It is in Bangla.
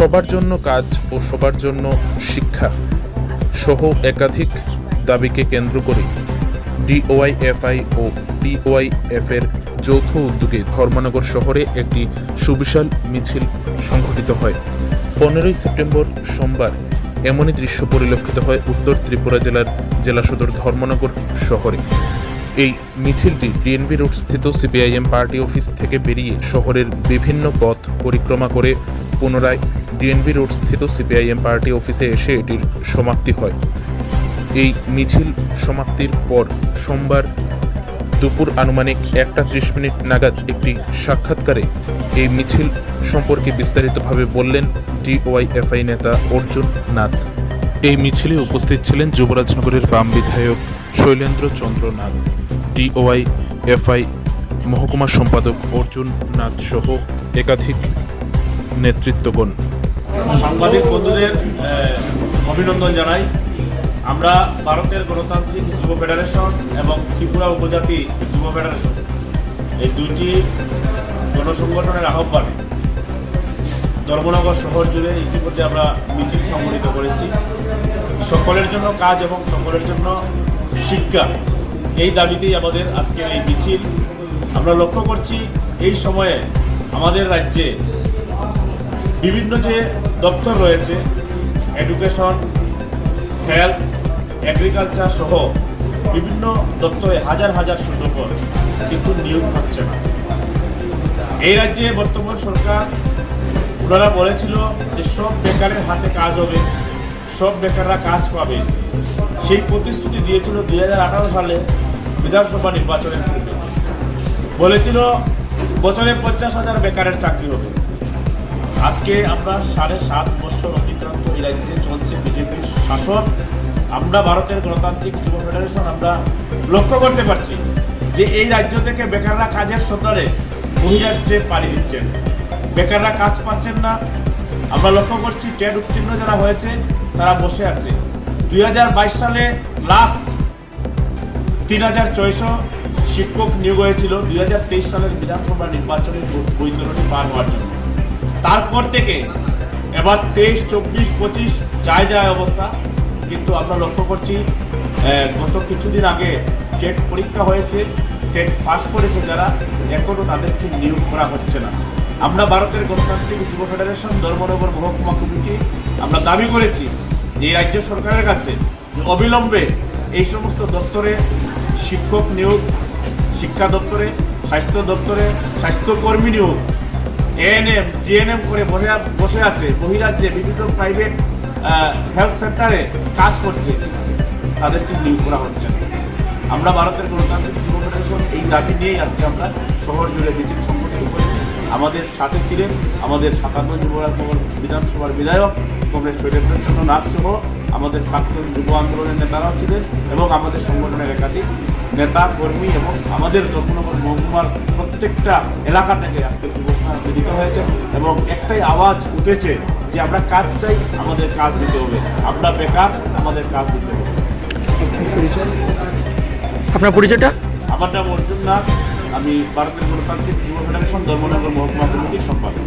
সবার জন্য কাজ ও সবার জন্য শিক্ষা সহ একাধিক দাবিকে কেন্দ্র করে ডিওয়াইএফআই ও ডিওয়াইএফ এর যৌথ উদ্যোগে ধর্মনগর শহরে একটি সুবিশাল মিছিল সংঘটিত হয়। পনেরোই সেপ্টেম্বর সোমবার এমনই দৃশ্য পরিলক্ষিত হয় উত্তর ত্রিপুরা জেলার জেলা সদর ধর্মনগর শহরে। এই মিছিলটি ডিএনভি রোড স্থিত সিপিআইএম পার্টি অফিস থেকে বেরিয়ে শহরের বিভিন্ন পথ পরিক্রমা করে পুনরায় ডিএনভি রোড স্থিত সিপিআইএম পার্টি অফিসে এসে এটির সমাপ্তি হয়। এই মিছিল সমাপ্তির পর সোমবার দুপুর আনুমানিক একটা ত্রিশ মিনিট নাগাদ একটি সাক্ষাৎকারে এই মিছিল সম্পর্কে বিস্তারিতভাবে বললেন ডিওয়াইএফআই নেতা অর্জুন নাথ। এই মিছিলে উপস্থিত ছিলেন যুবরাজনগরের বাম বিধায়ক শৈলেন্দ্র চন্দ্র নাথ ডিওয়াইএফআই মহকুমা সম্পাদক অর্জুন নাথ সহ একাধিক নেতৃত্বগণ সাংবাদিক বন্ধুদের অভিনন্দন জানাই। আমরা ভারতের গণতান্ত্রিক যুব ফেডারেশন এবং ত্রিপুরা উপজাতি যুব ফেডারেশন এই দুইটি গণসংগঠনের আহ্বানে ধর্মনগর শহর জুড়ে ইতিমধ্যে আমরা মিছিল সংগঠিত করেছি। সকলের জন্য কাজ এবং সকলের জন্য শিক্ষা, এই দাবিতেই আমাদের আজকের এই মিছিল। আমরা লক্ষ্য করছি এই সময়ে আমাদের রাজ্যে বিভিন্ন যে দপ্তর রয়েছে এডুকেশন হেলথ এগ্রিকালচার সহ বিভিন্ন দপ্তরে হাজার হাজার শূন্যপদ কিন্তু নিয়োগ হচ্ছে না। এই রাজ্যে বর্তমান সরকার, ওনারা বলেছিল যে সব বেকারের হাতে কাজ হবে, সব বেকাররা কাজ পাবে। সেই প্রতিশ্রুতি দিয়েছিল দু হাজার আঠারো সালে বিধানসভা নির্বাচনের পূর্বে। বলেছিল বছরে পঞ্চাশ হাজার বেকারের চাকরি হবে। আজকে আমরা সাড়ে সাত বছর অতিক্রান্ত এই রাজ্যে চলছে বিজেপির শাসন। আমরা ভারতের গণতান্ত্রিক যুব ফেডারেশন, আমরা লক্ষ্য করতে পারছি যে এই রাজ্য থেকে বেকাররা কাজের সন্ধানে বহিরাজ্যে পাড়ি দিচ্ছেন, বেকাররা কাজ পাচ্ছেন না। আমরা লক্ষ্য করছি টেট উত্তীর্ণ যারা হয়েছে, তারা বসে আছে। দুই হাজার বাইশ সালে লাস্ট তিন হাজার ছয়শো শিক্ষক নিয়োগ হয়েছিল। দুই হাজার তেইশ সালের বিধানসভা নির্বাচনের বৈতরণী পার হওয়ার জন্য। তারপর থেকে এবার তেইশ, চব্বিশ, পঁচিশ যায় যায় অবস্থা। কিন্তু আমরা লক্ষ্য করছি গত কিছুদিন আগে টেট পরীক্ষা হয়েছে, টেট পাস করেছে যারা এখনও তাদেরকে নিয়োগ করা হচ্ছে না। আমরা ভারতের গণতান্ত্রিক যুব ফেডারেশন, ধর্মনগর, মহকুমা কমিটি, আমরা দাবি করেছি যে রাজ্য সরকারের কাছে অবিলম্বে এই সমস্ত দপ্তরে শিক্ষক নিয়োগ, শিক্ষা দপ্তরে, স্বাস্থ্য দপ্তরে, স্বাস্থ্যকর্মী নিয়োগ এএনএম জিএনএম করে বসে বসে আছে, বহিরাজ্যে বিভিন্ন প্রাইভেট হেলথ সেন্টারে কাজ করছে। তাদেরকে নিয়োগ করা হচ্ছে। আমরা ভারতের গণতান্ত্রিক যুব ফেডারেশন এই দাবি নিয়েই আজকে আমরা শহর জুড়ে মিছিল সংগঠিত করেছি। আমাদের সাথে ছিলেন আমাদের সাতান্ন যুবরাজনগর বিধানসভার বিধায়ক কংগ্রেস শৈলেন্দ্রচন্দ্র নাথ সহ আমাদের প্রাক্তন যুব আন্দোলনের নেতারাও ছিলেন এবং আমাদের সংগঠনের একাধিক নেতা, কর্মী এবং আমাদের দক্ষিণনগর মহকুমার প্রত্যেকটা এলাকা থেকে আজকে যুবকরা মিলিত হয়েছে এবং একটাই আওয়াজ উঠেছে যে আমরা কাজ চাই আমাদের কাজ দিতে হবে। আমরা বেকার আমাদের কাজ দিতে হবে। আপনার পরিচয়টা? আমার নাম অর্জুন নাথ আমি ভারতের গণতান্ত্রিক যুব ফেডারেশন ধর্মনগর মহকুমা কমিটির সম্পাদক।